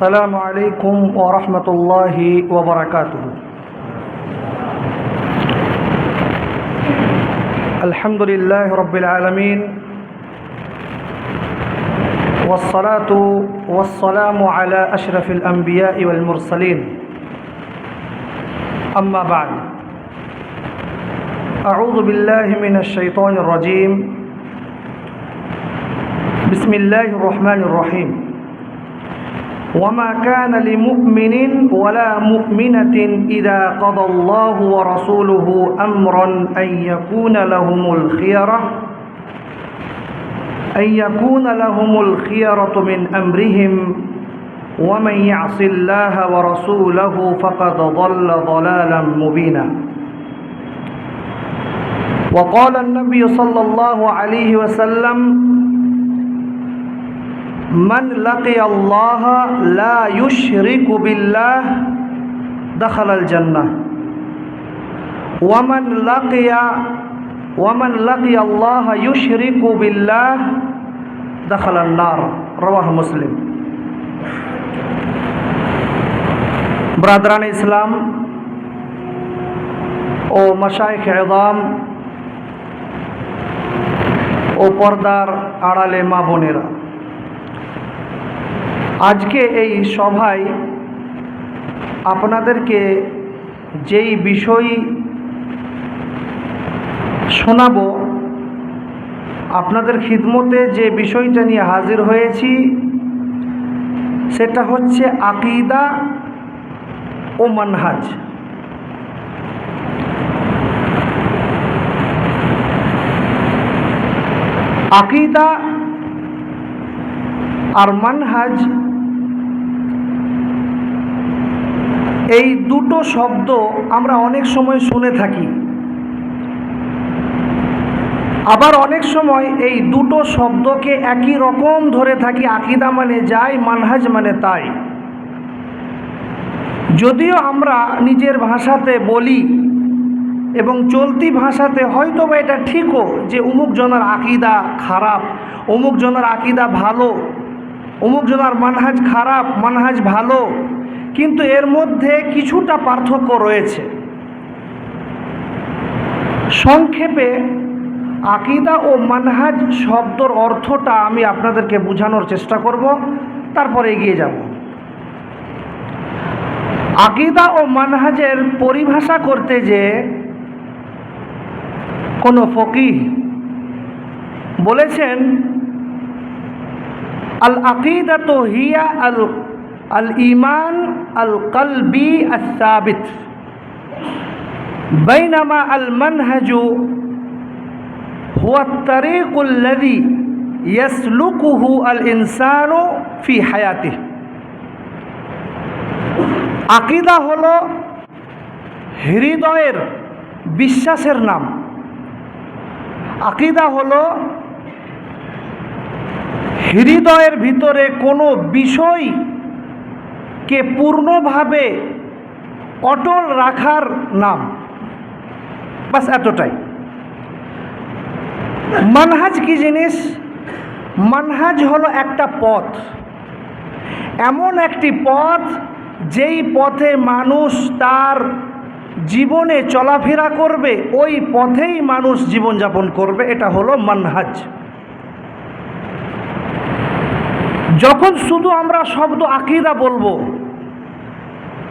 السلام عليكم ورحمة الله وبركاته. الحمد لله رب العالمين. والصلاة والسلام على أشرف الأنبياء والمرسلين. أما بعد. أعوذ بالله من الشيطان الرجيم. بسم الله الرحمن الرحيم. وما كان لمؤمن ولا مؤمنة إذا قضى الله ورسوله أمرا أن يكون لهم الخيرة أن يكون لهم الخيرة من أمرهم. ومن يعص الله ورسوله فقد ضل ضلالا مبينا. وقال النبي صلى الله عليه وسلم من لقي الله لا يشرك بالله دخل الجنة ومن لقي ومن لقي الله يشرك بالله دخل النار رواه مسلم ব্রাদরান ইসলাম ও মশাইখ এদাম ও পর্দার আড়ালে মা বোনেরা আজকে এই সভায় আপনাদেরকে যেই বিষয় শোনাব, আপনাদের খিদমতে যে বিষয়টা নিয়ে হাজির হয়েছি, সেটা হচ্ছে আকিদা ও মানহাজ। আকিদা আর মানহাজ এই দুটো শব্দ আমরা অনেক সময় শুনে থাকি। আবার অনেক সময় এই দুটো শব্দকে একই রকম ধরে থাকি, আকিদা মানে যাই, মানহাজ মানে তাই। যদিও আমরা নিজের ভাষাতে বলি এবং চলতি ভাষাতে হয়তো বা এটা ঠিকও যে অমুক জনের আকিদা খারাপ অমুক জনের আকিদা ভালো অমুক জনের মানহাজ খারাপ, মানহাজ ভালো কিন্তু এর মধ্যে কিছুটা পার্থক্য রয়েছে। সংক্ষেপে আকিদা ও মানহাজ শব্দর অর্থটা আমি আপনাদেরকে বোঝানোর চেষ্টা করব, তারপরে এগিয়ে যাব। আকিদা ও মানহাজের পরিভাষা করতে যে কোনো ফকিহ বলেছেন আল আকিদা তো হিয়া আল আল ইমান আল কলবি আসাবিত بينما المنهج هو الطريق الذي يسلكه الإنسان في حياته আকিদা হলো হৃদয়ের বিশ্বাসের নাম আকিদা হলো হৃদয়ের ভিতরে কোনো বিষয়কে পূর্ণভাবে অটল রাখার নাম। বাস এতটাই। মানহাজ কি জিনিস? মানহাজ হলো একটা পথ। এমন একটি পথ যেই পথে মানুষ তার জীবনে চলাফেরা করবে, ওই পথেই মানুষ জীবনযাপন করবে, এটা হলো মানহাজ। যখন শুধু আমরা শব্দ আকিদা বলব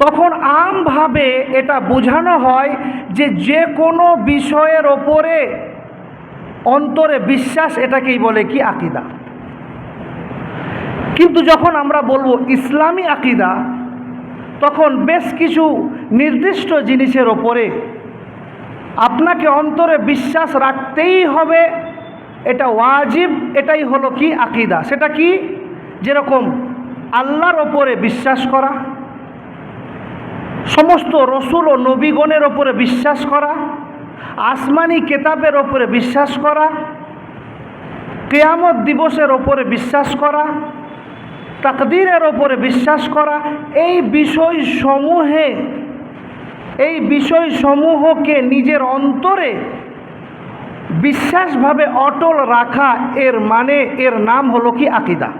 তখন আমভাবে এটা বোঝানো হয় যে যে কোনো বিষয়ের ওপরে অন্তরে বিশ্বাস এটাকেই বলে কি আকিদা। কিন্তু যখন আমরা বলব ইসলামী আকিদা, তখন বেশ কিছু নির্দিষ্ট জিনিসের ওপরে আপনাকে অন্তরে বিশ্বাস রাখতেই হবে, এটা ওয়াজিব, এটাই হলো কি আকিদা। সেটা কি? যেরকম আল্লাহর ওপরে বিশ্বাস করা সমস্ত রসুল ও নবীগণের ওপরে বিশ্বাস করা, আসমানি কেতাবের ওপরে বিশ্বাস করা, কেয়ামত দিবসের ওপরে বিশ্বাস করা, তাকদীরের ওপরে বিশ্বাস করা, এই বিষয় সমূহে এই বিষয়সমূহকে নিজের অন্তরে বিশ্বাসভাবে অটল রাখা এর মানে এর নাম হলো কি আকিদা।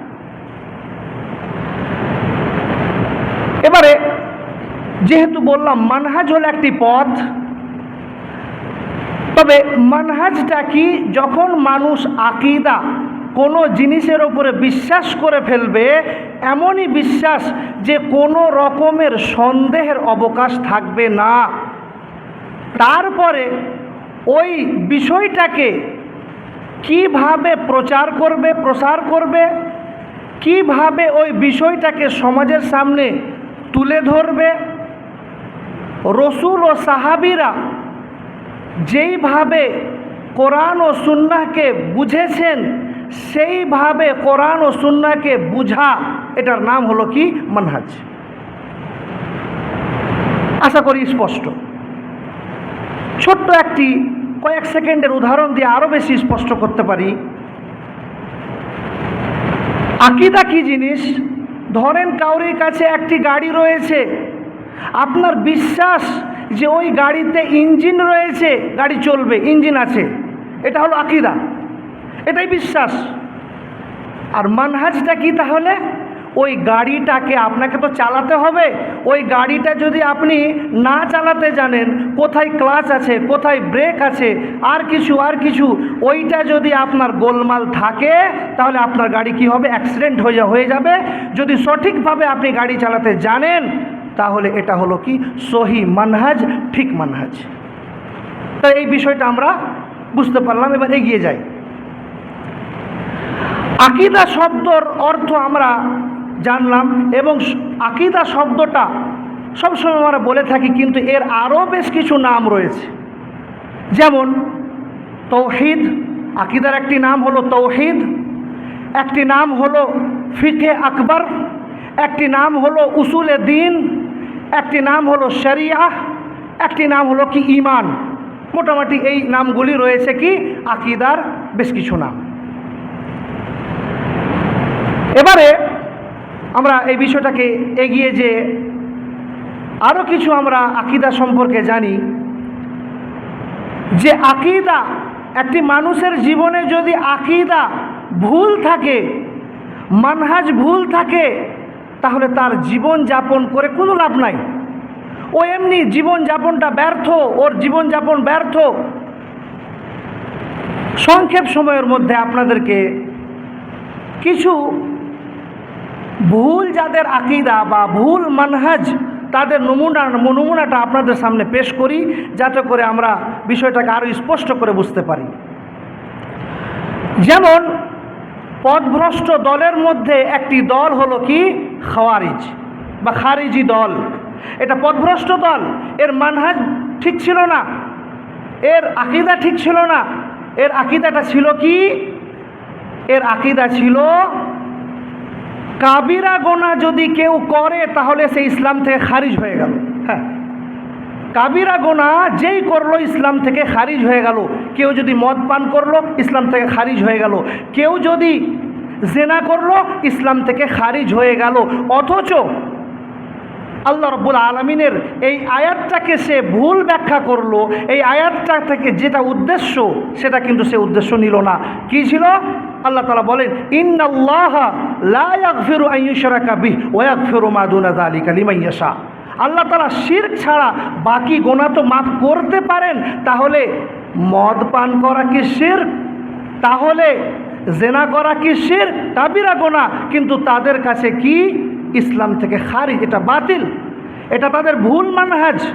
এবারে যেহেতু বললাম, মানহাজ হলো একটি পথ। তবে মানহাজটা কি? যখন মানুষ আকিদা কোনো জিনিসের ওপরে বিশ্বাস করে ফেলবে, এমনই বিশ্বাস যে কোনো রকমের সন্দেহের অবকাশ থাকবে না। তারপরে ওই বিষয়টাকে কীভাবে প্রচার করবে, প্রসার করবে, কীভাবে ওই বিষয়টাকে সমাজের সামনে তুলে ধরবে রসুল ও সাহাবিরা যেইভাবে কোরআন ও সুন্নাহকে বুঝেছেন, সেইভাবে কোরআন ও সুন্নাহকে বুঝা, এটার নাম হলো কি? মানহাজ। আশা করি স্পষ্ট। ছোট্ট একটি কয়েক সেকেন্ডের উদাহরণ দিয়ে আরও বেশি স্পষ্ট করতে পারি। আকিদা কি জিনিস? ধরেন কাউরির কাছে একটি গাড়ি রয়েছে আপনার বিশ্বাস যে ওই গাড়িতে ইঞ্জিন রয়েছে, গাড়ি চলবে, ইঞ্জিন আছে। এটা হলো আকিদা। এটাই বিশ্বাস। আর মানহাজটা কি তাহলে? ওই গাড়িটাকে আপনাকে তো চালাতে হবে। ওই গাড়িটা যদি আপনি না চালাতে জানেন, কোথায় ক্লাচ আছে, কোথায় ব্রেক আছে, আর কিছু আর কিছু, ওইটা যদি আপনার গোলমাল থাকে, তাহলে আপনার গাড়ি কি হবে? অ্যাক্সিডেন্ট হয়ে হয়ে যাবে। যদি সঠিকভাবে আপনি গাড়ি চালাতে জানেন তাহলে এটা হলো কি? সহি মানহাজ, ঠিক মানহাজ। তাই এই বিষয়টা আমরা বুঝতে পারলাম, এবার এগিয়ে যাই। আকিদা শব্দর অর্থ আমরা জানলাম এবং আকিদা শব্দটা সবসময় আমরা বলে থাকি, কিন্তু এর আরও বেশ কিছু নাম রয়েছে। যেমন, তৌহিদ, আকিদার একটি নাম হলো তৌহিদ, একটি নাম হলো ফিকে আকবর, একটি নাম হলো উসুলে দিন একটি নাম হলো শরিয়া, একটি নাম হলো কি ইমান। মোটামুটি এই নামগুলি রয়েছে কি আকিদার বেশ কিছু নাম। এবারে আমরা এই বিষয়টাকে এগিয়ে যে আরও কিছু আমরা আকিদা সম্পর্কে জানি, যে আকিদা একটি মানুষের জীবনে যদি আকিদা ভুল থাকে, মানহাজ ভুল থাকে তাহলে তার জীবন যাপন করে কোনো লাভ নাই। ও এমনি জীবন যাপনটা ব্যর্থ, ওর জীবন যাপন ব্যর্থ। সংক্ষেপ সময়ের মধ্যে আপনাদেরকে কিছু ভুল যাদের আকিদা বা ভুল মানহাজ তাদের নমুনা, নমুনাটা আপনাদের সামনে পেশ করি, যাতে করে আমরা বিষয়টাকে আরও স্পষ্ট করে বুঝতে পারি। যেমন পথভ্রষ্ট দলের মধ্যে একটি দল হলো কি? খাওয়ারিজ বা খারিজি দল। এটা পথভ্রষ্ট দল। এর মানহাজ ঠিক ছিল না। এর আকিদা ঠিক ছিল না। এর আকিদাটা ছিল কি? এর আকিদা ছিল, কাবিরা গোনা যদি কেউ করে, তাহলে সে ইসলাম থেকে খারিজ হয়ে গেল। হ্যাঁ। কাবিরা গোনা যেই করল, ইসলাম থেকে খারিজ হয়ে গেল। কেউ যদি মদ পান করল, ইসলাম থেকে খারিজ হয়ে গেল। কেউ যদি জেনা করল, ইসলাম থেকে খারিজ হয়ে গেল। অথচ আল্লাহ রব্বুল আলমিনের এই আয়াতটাকে সে ভুল ব্যাখ্যা করল। এই আয়াতটা থেকে যেটা উদ্দেশ্য, সেটা কিন্তু সে উদ্দেশ্য নিল না। কি ছিল? আল্লাহ তালা বলেন, ইন্নাল্লাহ ফেরু ফেরু আল্লাহ তালা শির্ক ছাড়া বাকি গোনা তো মাফ করতে পারেন। তাহলে মদ পান করা কি শির্ক? তাহলে জেনা করা কি শির? কাবিরা গোনা। কিন্তু তাদের কাছে কি? ইসলাম থেকে খারি এটা বাতিল। এটা তাদের ভুল মানহাজ।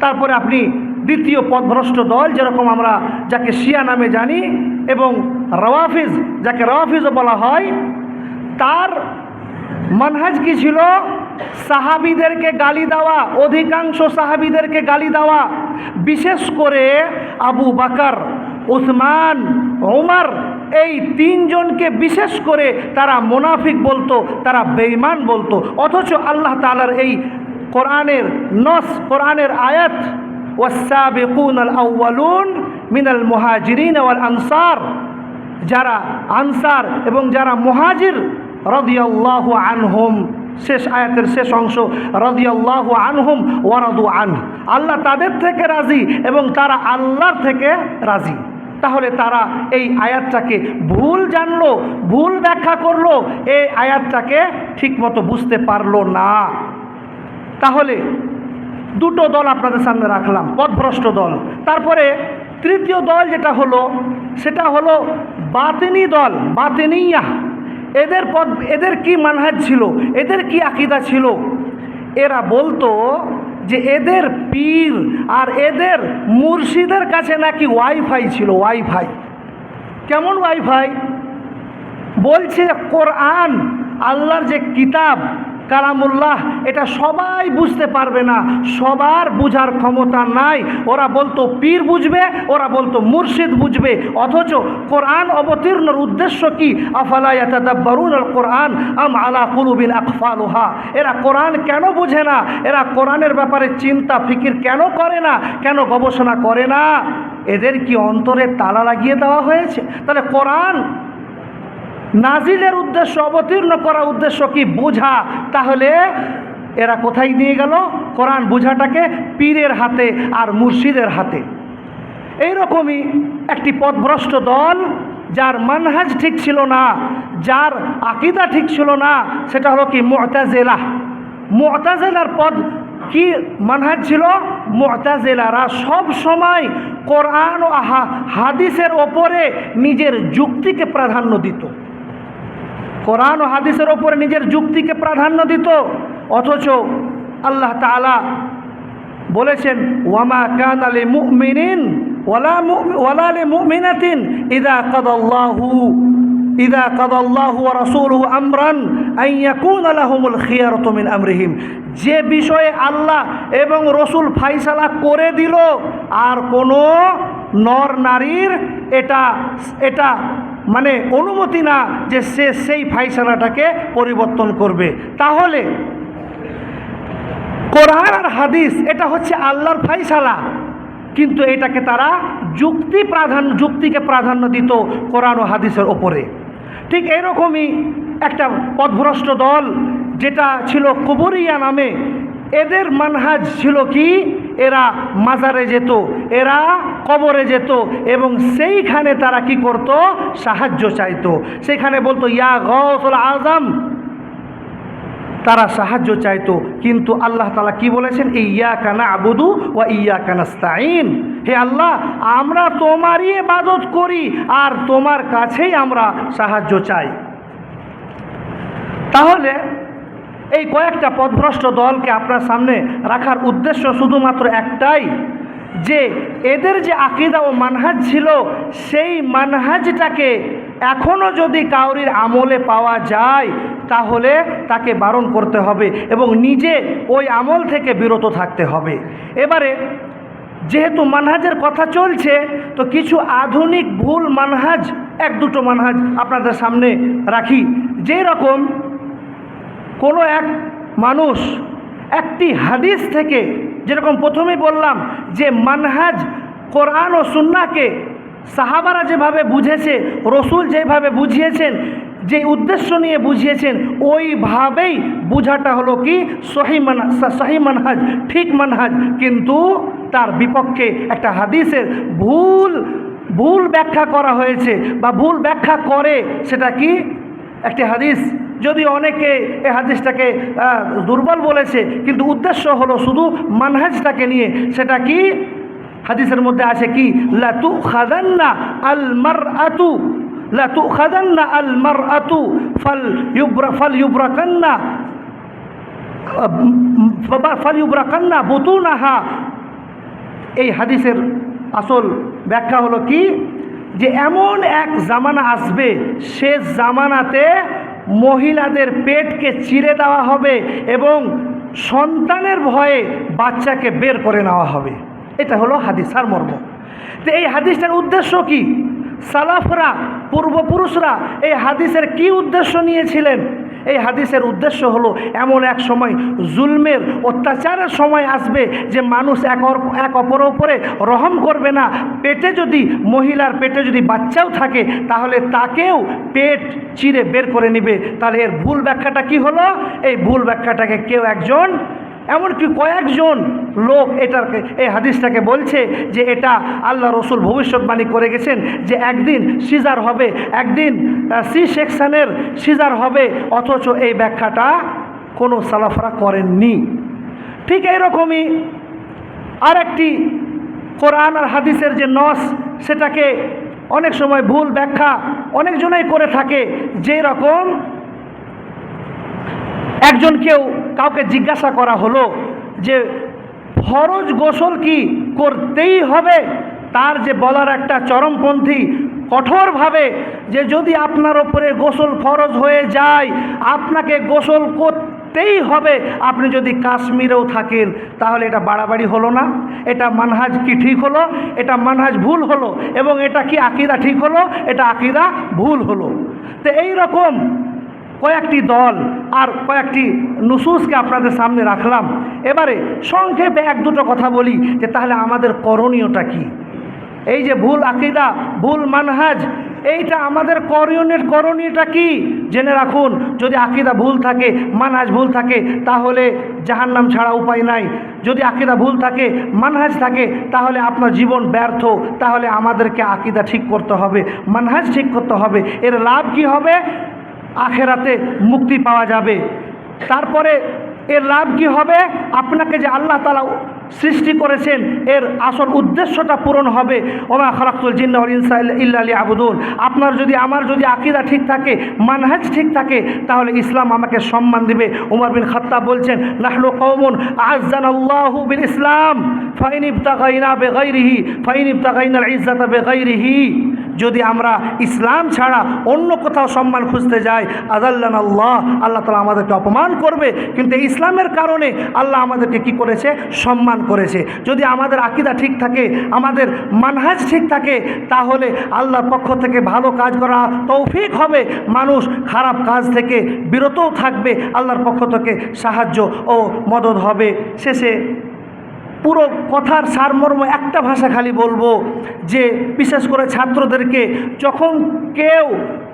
তারপরে আপনি দ্বিতীয় পথভ্রষ্ট দল, যেরকম আমরা যাকে শিয়া নামে জানি, এবং রওয়াফিজ, যাকে রওয়াফিজও বলা হয়, তার মানহাজ কি ছিল? সাহাবিদেরকে গালি দেওয়া, অধিকাংশ সাহাবিদেরকে গালি দেওয়া। বিশেষ করে আবু বাকার, উসমান ওমর এই তিনজনকে বিশেষ করে তারা মোনাফিক বলতো, তারা বেঈমান বলতো। অথচ আল্লাহ তালার এই কোরআনের নস, কোরআনের আয়াত ওয়াসাবিকুন আল আউ্বালুন মিনাল মুহাজিরিন ওয়াল আনসার, যারা আনসার এবং যারা মুহাজির, রদিয়াল্লাহু আনহুম, শেষ আয়াতের শেষ অংশ, রদিয়াল্লাহু আনহুম ওয়ারাদু আন আল্লাহ তাদের থেকে রাজি এবং তারা আল্লাহর থেকে রাজি। তাহলে তারা এই আয়াতটাকে ভুল জানলো, ভুল ব্যাখ্যা করল, এই আয়াতটাকে ঠিকমতো বুঝতে পারল না। তাহলে দুটো দল আপনাদের সামনে রাখলাম, পথভ্রষ্ট দল। তারপরে তৃতীয় দল যেটা হলো, সেটা হলো বাতেনি দল, বাতেনিয়া। এদের পদ, এদের কি মানহাজ ছিল? এদের কি আকিদা ছিল? এরা বলতো যে এদের পীর আর এদের মুর্শিদের কাছে নাকি ওয়াইফাই ছিল, ওয়াইফাই। কেমন ওয়াইফাই? বলছে কোরআন, আল্লাহর যে কিতাব কালামুল্লাহ, এটা সবাই বুঝতে পারবে না। সবার বুঝার ক্ষমতা নাই। ওরা বলতো পীর বুঝবে, ওরা বলতো মুর্শিদ বুঝবে। অথচ কোরআন অবতীর্ণর উদ্দেশ্য কি? আফালায়াতাদাব্বারুন আল কোরআন আম আলা কুলুবিন আকফালুহা? এরা কোরআন কেন বুঝে না? এরা কোরআনের ব্যাপারে চিন্তা, ফিকির কেন করে না? কেন গবেষণা করে না? এদের কি অন্তরে তালা লাগিয়ে দেওয়া হয়েছে? তাহলে কোরআন নাজিলের উদ্দেশ্য, অবতীর্ণ করার উদ্দেশ্য কি বোঝা? তাহলে এরা কোথায় নিয়ে গেল? কোরআন বোঝাটাকে পীরের হাতে আর মুর্শিদের হাতে। এইরকমই একটি পথভ্রষ্ট দল, যার মানহাজ ঠিক ছিল না, যার আকিদা ঠিক ছিল না, সেটা হলো কি মোতাজেলা। মোতাজেলার পদ কি মানহাজ ছিল? মোতাজেলারা সব সময় কোরআন ও হাদিসের ওপরে নিজের যুক্তিকে প্রাধান্য দিত। কোরআন ও হাদিসের ওপরে নিজের যুক্তিকে প্রাধান্য দিত, অথচ আল্লাহ তাআলা বলেছেন, ওয়ামা কান আলী মুমিনিন ওয়ালা আমরান আমরিহিম। যে বিষয়ে আল্লাহ এবং রসুল ফাইসালা করে দিল, আর কোনো নর নারীর এটা এটা মানে অনুমতি না যে সে সেই ফাইসানাটাকে পরিবর্তন করবে। তাহলে কোরআন আর হাদিস, এটা হচ্ছে আল্লাহর ফাইসালা। কিন্তু এটাকে তারা যুক্তি প্রাধান্য যুক্তিকে প্রাধান্য দিত কোরআন ও হাদিসের ওপরে। ঠিক এরকমই একটা পথভ্রষ্ট দল, যেটা ছিল কুবরিয়া নামে। এদের মানহাজ ছিল কি? এরা মাজারে যেত, এরা কবরে যেত এবং সেইখানে তারা কি করত? সাহায্য চাইতো। সেখানে বলতো, ইয়া গৌসুল আজম। তারা সাহায্য চাইতো। কিন্তু আল্লাহ তালা কি বলেছেন? ইয়া কানা আবুদু ও ইয়া কানাস্তাইন হে আল্লাহ, আমরা তোমারই ইবাদত করি আর তোমার কাছেই আমরা সাহায্য চাই। তাহলে এই কয়েকটা পথভ্রষ্ট দলকে আপনার সামনে রাখার উদ্দেশ্য শুধুমাত্র একটাই, যে এদের যে আকিদা ও মানহাজ ছিল, সেই মানহাজটাকে এখনও যদি কাউরির আমলে পাওয়া যায়, তাহলে তাকে বারণ করতে হবে এবং নিজে ওই আমল থেকে বিরত থাকতে হবে। এবারে, যেহেতু মানহাজের কথা চলছে, তো কিছু আধুনিক ভুল মানহাজ, এক দুটো মানহাজ আপনাদের সামনে রাখি। যে রকম কোনো এক মানুষ একটি হাদিস থেকে যেরকম প্রথমে বললাম যে মানহাজ কোরআন ও সুন্নাকে সাহাবারা যেভাবে বুঝেছে, রসুল যেভাবে বুঝিয়েছেন যে উদ্দেশ্য নিয়ে বুঝিয়েছেন, ওইভাবেই বুঝাটা হলো কি? সহি মান, সহি মানহাজ, ঠিক মানহাজ। কিন্তু তার বিপক্ষে একটা হাদিসের ভুল ভুল ব্যাখ্যা করা হয়েছে বা ভুল ব্যাখ্যা করে সেটা কি? একটি হাদিস যদি অনেকে এই হাদিসটাকে দুর্বল বলেছে, কিন্তু উদ্দেশ্য হলো শুধু মানহাজটাকে নিয়ে, সেটা কি? হাদিসের মধ্যে আছে কি? লাতু খাদান্না আল মার আতু লাতু খাদান্না আল মার আতু ফল ইউব্রা, ফল ইউব্রাকান্না ফল ইউব্রাকান্না বুতুনাহা। এই হাদিসের আসল ব্যাখ্যা হলো কি? যে এমন এক জামানা আসবে, সে জামানাতে মহিলাদের পেটকে চিরে দেওয়া হবে এবং সন্তানের ভয়ে বাচ্চাকে বের করে নেওয়া হবে। এটা হলো হাদিসার মর্ম। তো এই হাদিসটার উদ্দেশ্য কি? সালাফরা, পূর্বপুরুষরা এই হাদিসের কি উদ্দেশ্য নিয়েছিলেন? এই হাদিসের উদ্দেশ্য হলো এমন এক সময় জুলমের অত্যাচারের সময় আসবে যে মানুষ এক এক অপর ওপরে রহম করবে না। পেটে যদি মহিলার পেটে যদি বাচ্চাও থাকে, তাহলে তাকেও পেট চিরে বের করে নিবে। তাহলে এর ভুল ব্যাখ্যাটা কি হলো? এই ভুল ব্যাখ্যাটাকে কেউ একজন এমনকি কয়েকজন লোক এটাকে, এই হাদিসটাকে বলছে যে এটা আল্লাহ রসুল ভবিষ্যৎবাণী করে গেছেন যে একদিন সিজার হবে, একদিন সি সেকশনের সিজার হবে, অথচ এই ব্যাখ্যাটা কোনো সালাফরা করেননি। ঠিক এইরকমই আরেকটি কোরআন আর হাদিসের যে নস, সেটাকে অনেক সময় ভুল ব্যাখ্যা অনেকজনেই করে থাকে যে রকম একজন কেউ কাউকে জিজ্ঞাসা করা হলো যে ফরজ গোসল কি করতেই হবে? তার যে বলার একটা চরমপন্থী কঠোরভাবে যে যদি আপনার ওপরে গোসল ফরজ হয়ে যায়, আপনাকে গোসল করতেই হবে। আপনি যদি কাশ্মীরেও থাকেন, তাহলে এটা বাড়াবাড়ি হলো না। এটা মানহাজ কি ঠিক হলো? এটা মানহাজ ভুল হলো? এবং এটা কি আকিদা ঠিক হলো? এটা আকিদা ভুল হলো। তো এই রকম কয়েকটি দল আর কয়েকটি নুসুসকে আপনাদের সামনে রাখলাম। এবারে সংক্ষেপে এক দুটো কথা বলি যে তাহলে আমাদের করণীয়টা কি? এই যে ভুল আকিদা, ভুল মানহাজ, এইটা আমাদের করণীয় করণীয়টা কি? জেনে রাখুন, যদি আকিদা ভুল থাকে, মানহাজ ভুল থাকে, তাহলে জাহান্নাম ছাড়া উপায় নাই। যদি আকিদা ভুল থাকে, মানহাজ থাকে, তাহলে আপনার জীবন ব্যর্থ। তাহলে আমাদেরকে আকিদা ঠিক করতে হবে, মানহাজ ঠিক করতে হবে। এর লাভ কি হবে? আখেরাতে মুক্তি পাওয়া যাবে। তারপরে এর লাভ কি হবে? আপনাকে যে আল্লাহ তালা সৃষ্টি করেছেন, এর আসল উদ্দেশ্যটা পূরণ হবে। ওমা খরাকুল জিন্নাউল ইনসা ইল্লা আলী আবুদুল আপনার যদি, আমার যদি আকিদা ঠিক থাকে, মানহাজ ঠিক থাকে, তাহলে ইসলাম আমাকে সম্মান দিবে। উমর বিন খাত্তাব বলছেন নাহলু কৌমন আজান আল্লাহু বিল ইসলাম ফাইন ইবতাগাইনা বেগাইরিহি, ফাইন ইবতাগাইনাল ইজ্জাতা বেগাইরিহি। যদি আমরা ইসলাম ছাড়া অন্য কোথাও সম্মান খুঁজতে যাই আদাল্লান আল্লাহ আল্লাহ তালা আমাদেরকে অপমান করবে। কিন্তু ইসলামের কারণে আল্লাহ আমাদেরকে কি করেছে? সম্মান করেছে। যদি আমাদের আকিদা ঠিক থাকে, আমাদের মানহাজ ঠিক থাকে, তাহলে আল্লাহর পক্ষ থেকে ভালো কাজ করা তৌফিক হবে। মানুষ খারাপ কাজ থেকে বিরতও থাকবে। আল্লাহর পক্ষ থেকে সাহায্য ও মদত হবে। শেষে পুরো কথার সারমর্ম একটা ভাষা খালি বলব যে, বিশেষ করে ছাত্রদেরকে যখন কেউ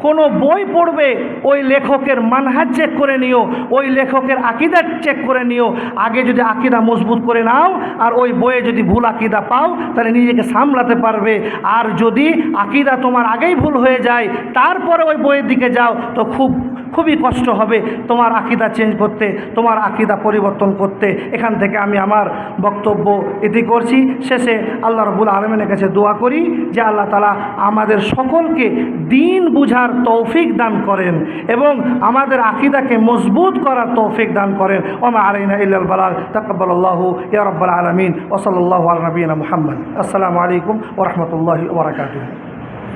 কোনো বই পড়বে, ওই লেখকের মানহাজ চেক করে নিও, ওই লেখকের আকিদা চেক করে নিও। আগে যদি আকিদা মজবুত করে নাও আর ওই বইয়ে যদি ভুল আকিদা পাও, তাহলে নিজেকে সামলাতে পারবে। আর যদি আকিদা তোমার আগেই ভুল হয়ে যায়, তারপরে ওই বইয়ের দিকে যাও, তো খুব খুবই কষ্ট হবে তোমার আকিদা চেঞ্জ করতে, তোমার আকিদা পরিবর্তন করতে। এখান থেকে আমি আমার বক্তব্য এটি করছি। শেষে আল্লাহ রবুল আলমিনের কাছে দোয়া করি যে আল্লাহ তালা আমাদের সকলকে দিন বুঝার তৌফিক দান করেন এবং আমাদের আকিদাকে মজবুত করার তৌফিক দান করেন। ওমা আলাইনা ইল্লাল বালাগ তাকব্বাল আল্লাহ ইয়া রাব্বাল আলামিন। ওসল্লাহ আল মুহাম্মদ। আসসালামু আলাইকুম ওরহমতুল্লাহি ওবরাকাতুহ